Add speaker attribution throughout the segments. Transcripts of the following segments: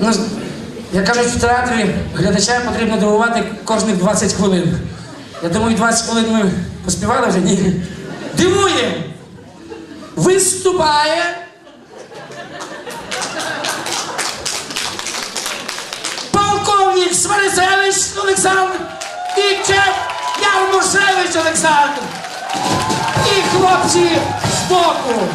Speaker 1: Ну, як кажуть в театрі, глядача потрібно дивувати кожних 20 хвилин. Я думаю, 20 хвилин ми поспівали вже, ні. Дивує! Виступає. Полковник Сварисевич Олександр і Чеп Ярмушевич Олександр. І хлопці з боку.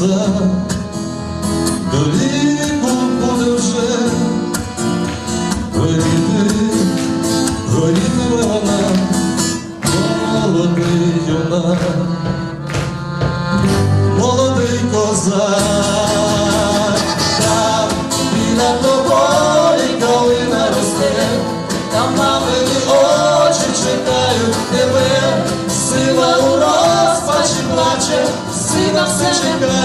Speaker 2: Не згаса, до віку буде вже горіти, горітиме вона молодий юнак, молодий козак, там біля тобою калина росте, там мамині очі чекають тебе, сила у розпачі плаче, сина все чекає,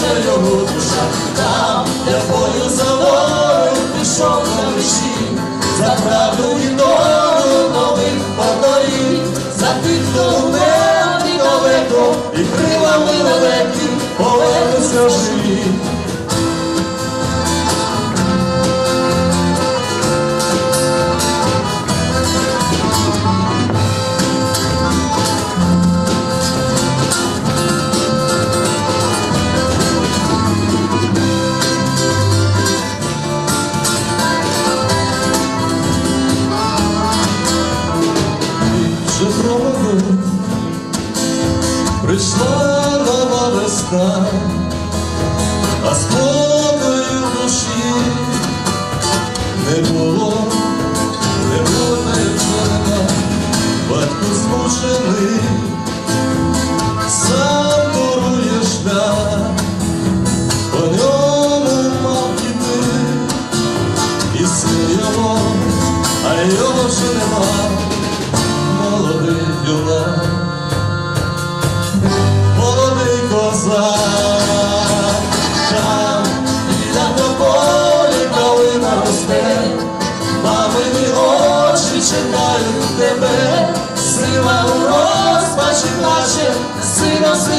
Speaker 2: Бога його душа, там, де бою за волю пішов на мечі, за правду і долю нових поколінь, за тих, хто умер і далеко, і крилами лелеки повернуться живі. 있어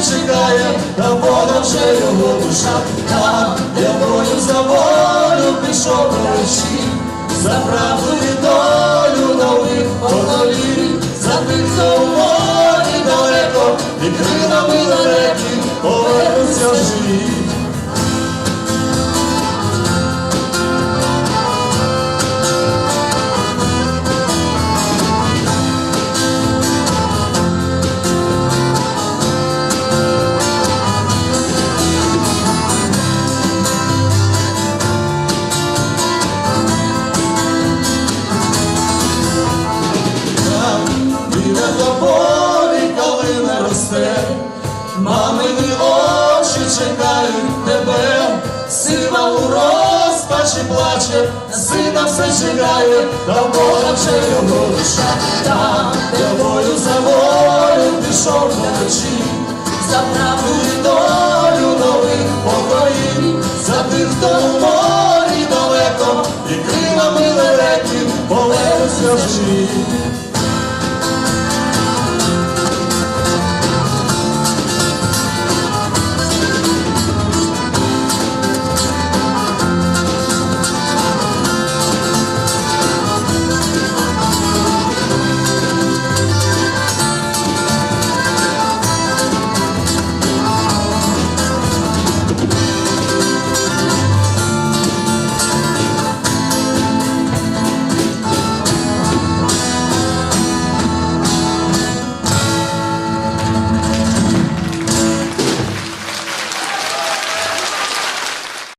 Speaker 2: чекає, та Бога вже його душа, там, де бою за волю пішов на речі, за правду мамині очі чекають тебе, сила у розпачі плаче, сина все чекає, та Бога вже його душа, там, де бою за волю пішов вночі, за правду і долю нових покоїв, за тих, хто в морі далеко, і крилами лелеки повернуться живі.